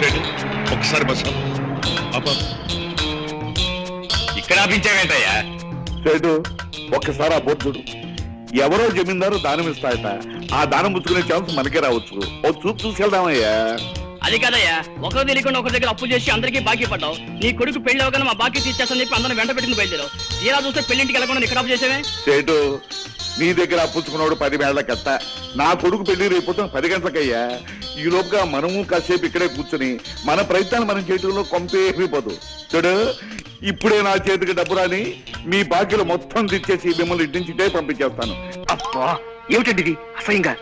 Side ఒకసారి bus అబ్బా ఇక్కడ ఆపించావేంటయ్యా? సేటు ఒక్కసారి ఆ బోర్డు చూడు. ఎవరో జమీందారు దానం ఇస్తాయట. ఆ దానం పుచ్చుకునే ఛాన్స్ మనకే రావచ్చు. ఓ చూపు చూసుకెళ్దామయ్యా అది కాదయ్యా. ఒకరు తెలియకుండా ఒకరి దగ్గర అప్పు చేసి అందరికీ బాకీ పడ్డావు. నీ కొడుకు పెళ్ళి అవగానే మా బాకీ తీర్చేస్తాను చెప్పి అందరం వెంట పెట్టింది బయలుదేరావు. తీరా చూస్తే పెళ్ళింటికి వెళ్ళకుండా ఇక్కడ అప్పు చేసేవే? సేటు నీ దగ్గర పుచ్చుకున్నాడు పది వేళ్ళ కట్ట నా కొడుకు పెళ్ళి రేపు పది గంటలకయ్యా. ఈ లోపుగా మనము కాసేపు ఇక్కడే కూర్చుని మన ప్రయత్నాలు మనం చేయడంలో కొంపేమిపోదు చూడు ఇప్పుడే నా చేతికి డబ్బు రాని మీ బాకీలు మొత్తం తెచ్చేసి మిమ్మల్ని ఇంటి నుంచి ఇటే పంపించేస్తాను. అబ్బా ఏమిటండి ఇది? అసహ్యంగా.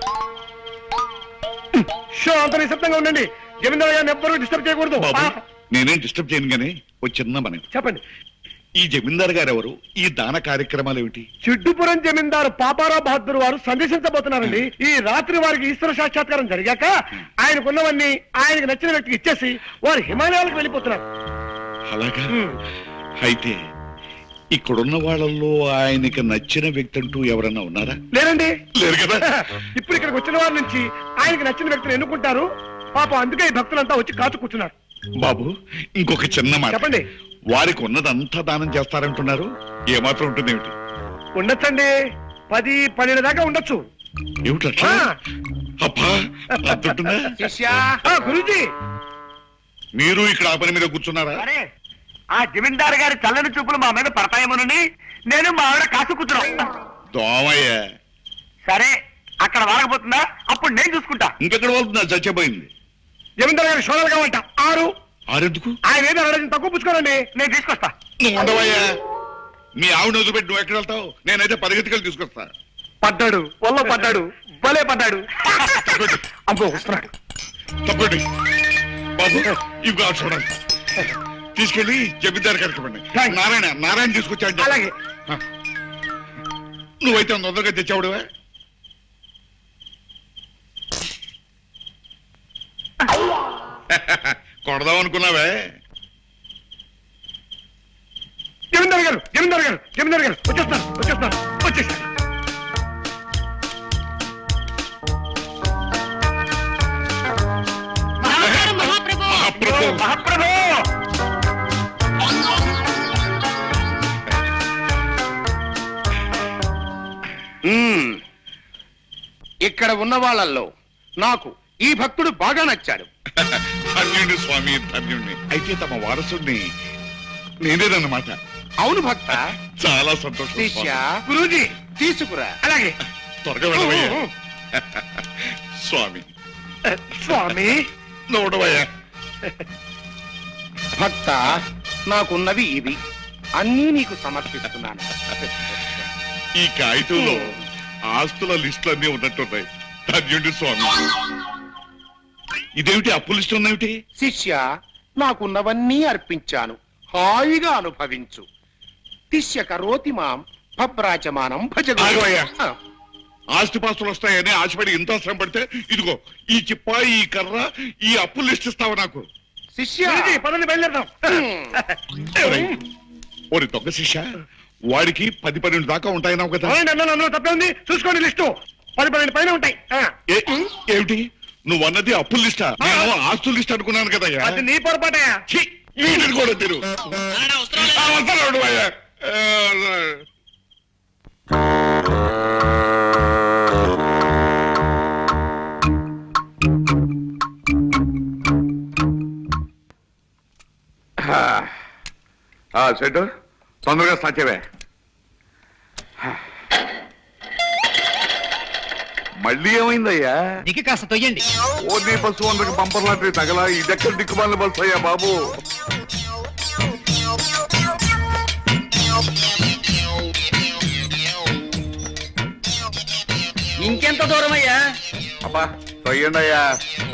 షో అంత నిశ్శబ్దంగా ఉండండి. జమీందారు గారిని ఎవ్వరూ డిస్టర్బ్ చేయకూడదు. నేనేం డిస్టర్బ్ చేయను గానీ ఓ చిన్న మనం చెప్పండి. ఈ జమీందార్ గారు ఎవరు ఈ దాన కార్యక్రమాలు ఏమిటి చిడ్డుపురం జమీందారు పాపారావు బహదూర్ వారు సందేశించబోతున్నారండి. ఈ రాత్రి వారికి ఈశ్వర సాక్షాత్కారం జరిగాక ఆయనకున్నవన్నీ ఆయనకు నచ్చిన వ్యక్తికి ఇచ్చేసి వారు హిమాలయాలకు వెళ్ళిపోతున్నారు. అలాగా. అయితే ఇక్కడున్న వాళ్ళల్లో ఆయనకి నచ్చిన వ్యక్తి అంటూ ఎవరన్నా ఉన్నారా? లేరండి. లేరు కదా? ఇప్పుడు ఇక్కడికి వచ్చిన వారి నుంచి ఆయనకి నచ్చిన వ్యక్తిని ఎన్నుకుంటారు? పాపం అందుకే ఈ భక్తులంతా వచ్చి కాచు కూర్చున్నారు బాబు ఇంకొక చిన్న మాట. చెప్పండి. వారికి ఉన్నదంతా దానం చేస్తారంటున్నారు. ఏమాత్రం ఉంటుంది ఏమిటి ఉండొచ్చండి. పది పన్నెండు దాకా ఉండొచ్చు. ఏమిటట్లా ఆ. అబ్బా అంతుంటుందా ఆ, గురూజీ. మీరు ఇక్కడ ఆ పని మీద కూర్చున్నారా? అరే ఆ జమీందారు గారి చల్లని చూపులు మా మీద పడతాయేమోనని నేను మా ఆవిడ కాసు కూర్చున్నాం. దోమయ్య. సరే అక్కడ వాడకపోతుందా? అప్పుడు నేను చూసుకుంటా. ఇంకెక్కడ వెళ్తుందా చచ్చిపోయింది. జమీందారు గారి సోదరు కావంట ఆరు ఆరెందుకు? ఆయన ఏదో అడగడం తక్కువ పుచ్చుకోరండి. నేను తీసుకొస్తా. నువ్వు ఉండవయ్యా. మీ ఆవిడ వదిలిపెట్టి నువ్వు ఎక్కడ వెళ్తావు? నేనైతే పరిగెత్తుకెళ్ళి తీసుకొస్తా. పడ్డాడు. వల్ల పడ్డాడు. భలే పడ్డాడు. అబ్బో వస్తున్నాడు. తప్పండి బాబు ఇవి కాదు చూడండి. తీసుకెళ్ళి జమీందారు గారికి ఇవ్వండి. థాంక్స్. నారాయణ నారాయణ తీసుకొచ్చాడు. అలాగే. నువ్వైతే అంత తొందరగా తెచ్చావుడువే? కొడదాం అనుకున్నావే? జమీందారు గారు జమీందారు గారు జమీందారు గారు వచ్చేస్తాను వచ్చేస్తాను వచ్చేస్తాను మహాప్రభు. ఇక్కడ ఉన్న వాళ్ళల్లో నాకు ఈ భక్తుడు బాగా నచ్చాడు. ధన్యుణ్ణి స్వామి ధన్యుణ్ణి. అయితే తమ వారసుడిని నేనేదన్నమాట అవును భక్త. చాలా సంతోషం శిష్య. గురూజీ తీసుకురా. అలాగే. త్వరగా వెళ్ళవయ్యా. స్వామి. స్వామి. నోడవయ్యా భక్త నాకున్నవి ఇవి. అన్నీ నీకు సమర్పిస్తున్నాను. ఈ కాగితంలో ఆస్తుల లిస్టులన్నీ ఉన్నట్టున్నాయి ధన్యుడి స్వామి. ఇదేమిటి? అప్పు లిస్టు ఉన్నేమిటి శిష్య నాకున్నవన్నీ అర్పించాను. హాయిగా అనుభవించు. తిష్య కరోతి మాం భబ్రాచమానం భజ ఆగవయ్యా. ఆస్తిపాస్తులు వస్తాయని ఆశపడి ఇంత శ్రమ పడితే ఇదిగో ఈ చిప్ప ఈ కర్ర ఈ అప్పు లిస్ట్ ఇస్తావు నాకు. శిష్య. పదండి బయలుదేరదాం. ఒరేయ్, ఒరి దొంగ శిష్య వాడికి పది పన్నెండు దాకా ఉంటాయన్నావు కదా. అవునండి తప్పే ఉంది? చూసుకోండి లిస్టు. పది పన్నెండు పైన ఉంటాయి. ఆ, ఏ- ఏమిటి? నువ్వు అన్నది అప్పుల లిస్టా నేను ఆస్తుల లిస్ట్ అనుకున్నాను కదా అది నీ పొరపాటే వీటిని కూడా తిరు ఆ, అయ్యా. సెట్ తొందరగా సాచేవే మళ్ళీ ఏమైందయ్యా? దిగి కాస్త తొయ్యండి. ఓన్లీ బస్సు వందకి బంపర్ లాంటి తగల ఇదెక్కడ దిక్కుమాలిన బస్సు అయ్యా బాబు? ఇంకెంత దూరం అయ్యా అబ్బా తొయ్యండి అయ్యా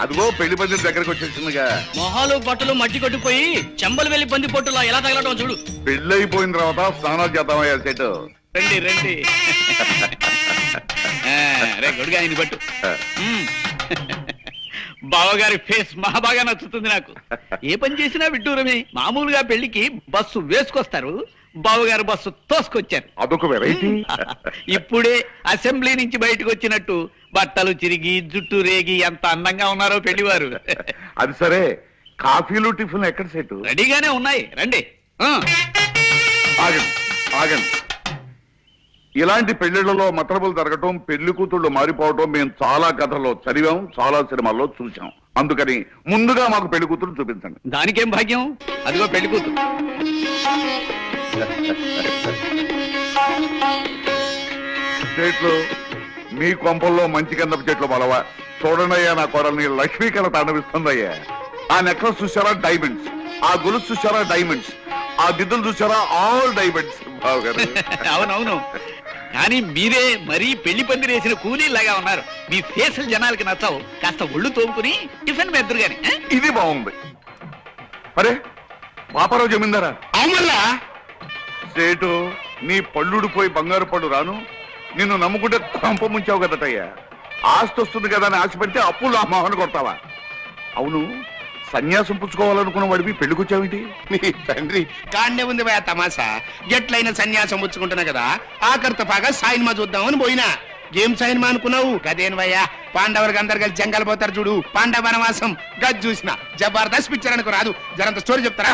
అదిగో పెళ్ళి పందిరి దగ్గరకు వచ్చేసిందిగా. మొహాలు బట్టలు మట్టి కొట్టుకుపోయి చెంబలు వెళ్ళి బంది పొట్టులా ఎలా తగలటం చూడు. పెళ్ళి అయిపోయిన తర్వాత స్నానాలు చేద్దామయ్యా సెట్. రండి రండి. రే గొడుగా ఆయన పట్టు. బావగారి ఫేస్ మహా బాగా నచ్చుతుంది నాకు. ఏ పని చేసినా విడ్డూరమే మామూలుగా పెళ్ళికి బస్సు వేసుకొస్తారు. బావగారు బస్సు తోసుకొచ్చారు. అదొక వెరైటీ ఇప్పుడే అసెంబ్లీ నుంచి బయటకు వచ్చినట్టు బట్టలు చిరిగి జుట్టు రేగి ఎంత అందంగా ఉన్నారో పెళ్ళివారు అది సరే. కాఫీలు టిఫిన్ ఎక్కడ సెట్ రెడీగానే ఉన్నాయి. రండి. ఆ. ఆగండి ఆగండి. ఇలాంటి పెళ్ళిళ్ళలో మతలబులు జరగటం పెళ్ళి కూతుళ్ళు మారిపోవటం మేము చాలా కథల్లో చదివాం చాలా సినిమాల్లో చూసాం అందుకని ముందుగా మాకు పెళ్ళి కూతురు చూపించండి. దానికేం భాగ్యం? అదిగో పెళ్ళి కూతురు. స్టేట్లు మీ కొంపల్లో మంచి కన్నపు చెట్లు బలవా చూడండియ్యా నా కోడల్ని లక్ష్మీ కళ తాండవిస్తుందయ్యా ఆ నెక్లెస్ చూసారా డైమండ్స్ ఆ గొలుసు చూసారా డైమండ్స్ ఆ దిద్దులు చూసారా? ఆల్ డైమండ్స్ అవునవును. కానీ మీరే మరీ పెళ్ళి పందిరి వేసిన కూలీలాగా ఉన్నారు. మీ ఫేసులు జనాలకి నచ్చావు. కాస్త ఒళ్ళు తోముకుని టిఫిన్ మెద్దరు గాని ఆ? ఇది బాగుంది. అరే పాపారావు జమీందారా? అవునల్లా సేటు నీ పళ్ళుడిపోయి బంగారు పళ్ళు రాను. నిన్ను నమ్ముకుంటే కొంప ముంచావు కదటయ్యా. ఆస్తి వస్తుంది కదా అని ఆశపడితే అప్పులు ఆ మొహన కొడతావా? అవును సన్యాసం పుచ్చుకోవాలనుకున్న వాడివి పెళ్ళికొచ్చావేంటి నీ తండ్రి కాన్నే ఉంది భయ తమాసా ఎట్లయినా సన్యాసం పుచ్చుకుంటున్నా కదా. ఆఖరితో పాగా సాయిన్మా చూద్దామని పోయినా. ఏం సాయిన్మా అనుకున్నావు? గదేన్ భయ్యా? పాండవులకు అందరు కలిసి జంగల్ పోతారు చూడు. పాండవ వనవాసం. గజ్ చూసిన. జబర్దస్త్ పిక్చర్ అనుకో రాదు. జరంత స్టోరీ చెప్తారా?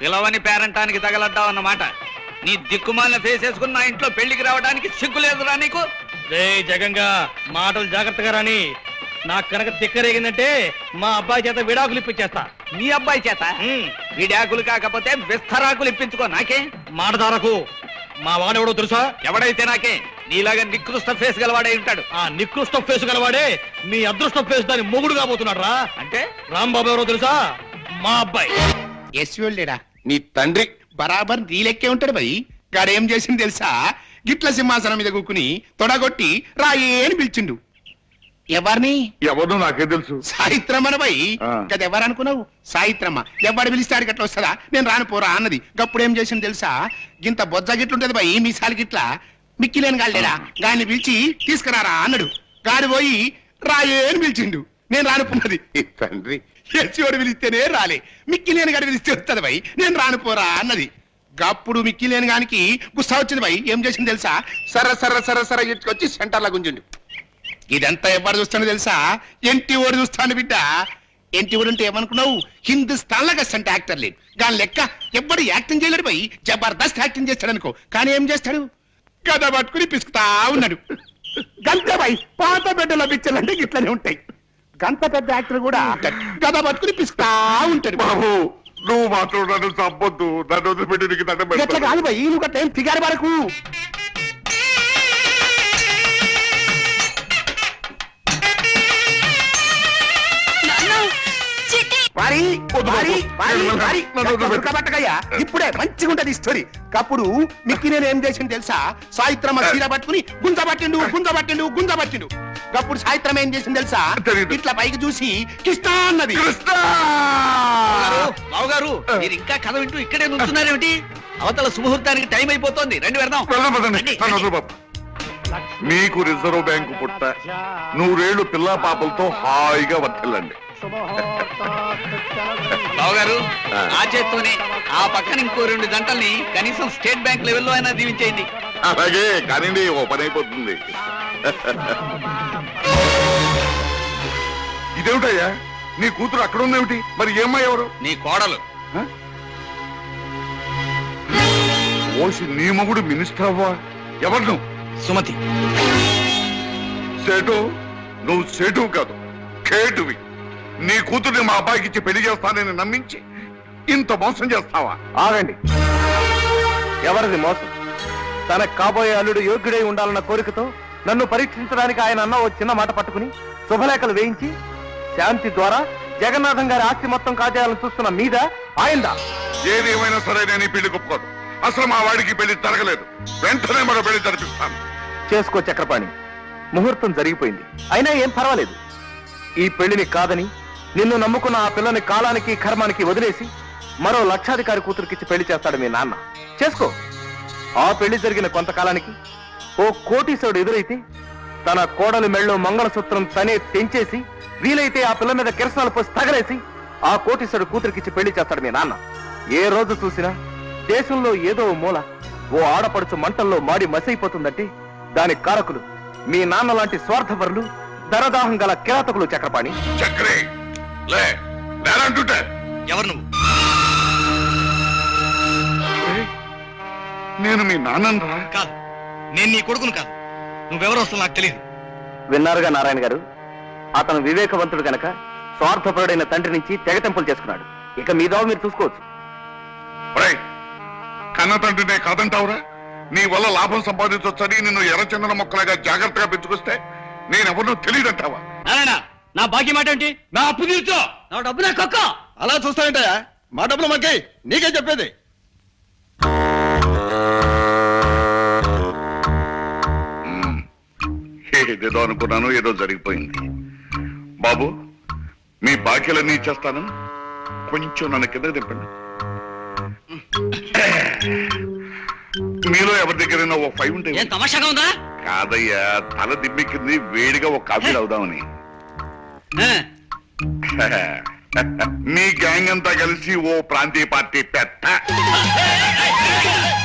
పిలవని పేరంటానికి తగలడ్డావు అన్నమాట. నీ దిక్కుమాలిన ఫేస్ వేసుకుని నా ఇంట్లో పెళ్ళికి రావడానికి సిగ్గు లేదురా నీకు? రే జగంగా మాటలు జాగ్రత్తగా రాని. నాకు కనుక తిక్కరేగిందంటే మా అబ్బాయి చేత విడాకులు ఇప్పించేస్తా. నీ అబ్బాయి చేత? ఉమ్, విడాకులు కాకపోతే విస్తరాకులు ఇప్పించుకో నాకే? మాట దారకు. మా వాడెవడో తెలుసా? ఎవడైతే నాకే? నీలాగా నికృష్ట ఫేస్ గలవాడై ఉంటాడు. ఆ నికృష్ట ఫేస్ గలవాడే మీ అదృష్ట ఫేస్ దాని మొగుడు కాబోతున్నాడు రా అంటే? రాంబాబు ఎవరో తెలుసా? మా అబ్బాయి. ఎస్ వెళ్ళాడా నీ తండ్రి బరాబర్ నీ లెక్కే ఉంటాడు భయ్ గాడేం చేసింది తెలుసా? గిట్ల సింహాసనం మీద కూకుని తొడగొట్టి రాయే అని పిలిచిండు. ఎవరిని? ఎవరు నాకే తెలుసు. సాయిత్రమ్మన భయ్ ఆ. కదా ఎవరు అనుకున్నావు సాయిత్రమ్మ. ఎవడు పిలిస్తాడు గట్ల వస్తుందా? నేను రాను పోరా అన్నది. గప్పుడు ఏం చేసింది తెలుసా? గింత బొజ్జ గిట్లుంటది భయ్ మీసాలు గిట్ల. మిక్కిలేని గాళ్ళేడా గాని పిలిచి తీసుకురారా అన్నాడు. గాడి పోయి రాయే అని పిలిచిండు. నేను రానుకున్నది తండ్రి. ఎచ్చివాడు పిలిస్తేనే రాలే. మిక్కిలేని గాడి పిలిస్తే వస్తుంది భయ్ నేను రాను పోరా అన్నది. గప్పుడు మిక్కిలేని గానికి గుస్సా వచ్చింది భయ్ ఏం చేసింది తెలుసా? సర సర సర సర ఇట్టుకొచ్చి సెంటర్లో గుంజిండు. ఇదంతా ఎవరు చూస్తానో తెలుసా? ఎంటి ఓడి చూస్తాను బిడ్డ. ఎంటి ఓడి అంటే ఏమనుకున్నావు? హిందుస్థాన్ లాగా అంటే యాక్టర్ లేడు. దాని లెక్క ఎవ్వడు యాక్టింగ్ చేయలేడు పోయి జబర్దస్త్ యాక్టింగ్ చేస్తాడు అనుకో. కానీ ఏం చేస్తాడు? గద పట్టుకుని పిసుకుతా ఉన్నాడు. గంత బాయ్ పాత బిడ్డల పిక్చర్లు అంటే ఇట్లనే ఉంటాయి. గంత పెద్ద యాక్టర్ కూడా గద పట్టుకుని పిసుకుతా ఉంటాడు. బాబు. నువ్వు మాత్రం నన్ను చంపొద్దు నన్ను వదిలిపెట్టి నీకు దండం ఎట్లా పెడతాను. కాదు బాయ్ నువ్వు గట్ల ఏం ఫిగారు వరకు వారి వారి వారి వారి ఉడకబట్టకయ్యా ఇప్పుడే మంచిగా ఉంటది స్టోరీ. అప్పుడు మిక్కి నేను ఏం చేసింది తెలుసా? సాయిత్రమ చీర పట్టుకుని గుంజ పట్టిండు గుంజ పట్టిండు గుంజ పట్టిండు. అప్పుడు సాయిత్రం ఏం చేసింది తెలుసా. ఇట్లా పైకి చూసి కృష్ణ అన్నది. కృష్ణ! బావు గారు మీరు ఇంకా కథ వింటూ ఇక్కడే నుంచున్నారేమిటి? అవతల సుముహూర్తానికి టైం అయిపోతోంది. రండి వెళ్దాం. మీకు రిజర్వ్ బ్యాంకు పుట్ట. నూరేళ్ళు పిల్లా పాపలతో హాయిగా వర్తిల్లండి గారు ఆ. ఆ చేత్తోనే ఆ పక్కన ఇంకో రెండు గంటల్ని కనీసం స్టేట్ బ్యాంక్ లెవెల్లో అయినా దీవించేయండి. అలాగే కానివ్వండి ఓ పని అయిపోతుంది. ఇదేమిటయ్యా? నీ కూతురు అక్కడ ఉందేమిటి? మరి ఏమ్మా ఎవరు? నీ కోడలు. ఓసి నీ మొగుడు మినిస్టర్ అవ్వా? ఎవరు నువ్వు సుమతి. సేటు? నువ్వు సేటు కాదు కేటువి. నీ కూతుర్ని మా అబ్బాయికి ఇచ్చి పెళ్ళి చేస్తానని నమ్మించి ఇంత మోసం చేస్తావా? ఆగండి. ఎవరిది మోసం? తనకు కాబోయే అల్లుడు యోగ్యుడై ఉండాలన్న కోరికతో నన్ను పరీక్షించడానికి ఆయన అన్న ఓ చిన్న మాట పట్టుకుని శుభలేఖలు వేయించి శాంతి ద్వారా జగన్నాథం గారి ఆస్తి మొత్తం కాజేయాలని చూస్తున్న మీద ఆయందా? ఏది ఏమైనా సరే నేను ఈ పెళ్ళి ఒప్పుకోను అసలు మా వాడికి పెళ్ళి జరగలేదు. వెంటనే మరో పెళ్ళి జరిపిస్తాను. చేసుకో చక్రపాణి. ముహూర్తం జరిగిపోయింది. అయినా ఏం పర్వాలేదు. ఈ పెళ్ళిని కాదని నిన్ను నమ్ముకున్న ఆ పిల్లని కాలానికి కర్మానికి వదిలేసి మరో లక్షాధికారి కూతురికిచ్చి పెళ్ళి చేస్తాడు మీ నాన్న. చేసుకో. ఆ పెళ్ళి జరిగిన కొంతకాలానికి ఓ కోటీశ్వరుడు ఎదురైతే తన కోడలు మెళ్ళో మంగళసూత్రం తనే తెంచేసి వీలైతే ఆ పిల్ల మీద కిరసనాలు పోసి తగలేసి ఆ కోటీశ్వరుడు కూతురికిచ్చి పెళ్ళి చేస్తాడు మీ నాన్న. ఏ రోజు చూసినా దేశంలో ఏదో మూల ఓ ఆడపడుచు మంటల్లో మాడి మసైపోతుందంటే దాని కారకులు మీ నాన్న లాంటి స్వార్థపరులు దరదాహం గల కిరాతకులు చక్రపాణి. చక్రే! లే నేనంటుంటే ఎవరు నువ్వు? నేను మీ నాన్నరా కాదు నేను నీ కొడుకును కాదు. నువ్వెవరు వస్తావు నాకు తెలియదు విన్నారుగా నారాయణ గారు? అతను వివేకవంతుడు గనక స్వార్థపరుడైన తండ్రి నుంచి తెగతెంపులు చేసుకున్నాడు. ఇక మీ దావ మీరు చూసుకోవచ్చు. కన్న తండ్రినే కాదంటావురా? నీ వల్ల లాభం సంపాదించొచ్చని నిన్ను ఎర్రచందన మొక్కలాగా జాగ్రత్తగా పెంచుకొస్తే నేనెవరినో తెలియదంటావా? నారాయణ నా బాకీ మాట ఏంటి నా అప్పు తీర్చో. నా డబ్బు నా కక్క. అలా చూస్తానంటయా మా డబ్బులు మాకే నీకే చెప్పేది. ఏదేదో అనుకున్నాను ఏదో జరిగిపోయింది. బాబు మీ బాకీలన్నీ ఇచ్చేస్తాను. కొంచెం నన్ను కింద దింపండి. మీలో ఎవరి దగ్గరైనా ఓ ఫైవ్ ఉంటే ఏం తమాషాగా ఉందా? కాదయ్యా తల దిమ్మెక్కింది వేడిగా ఒక కాఫీ అవుదామని మీ గ్యాంగ్ అంతా కలిసి ఓ ప్రాంతీయ పార్టీ పెద్ద.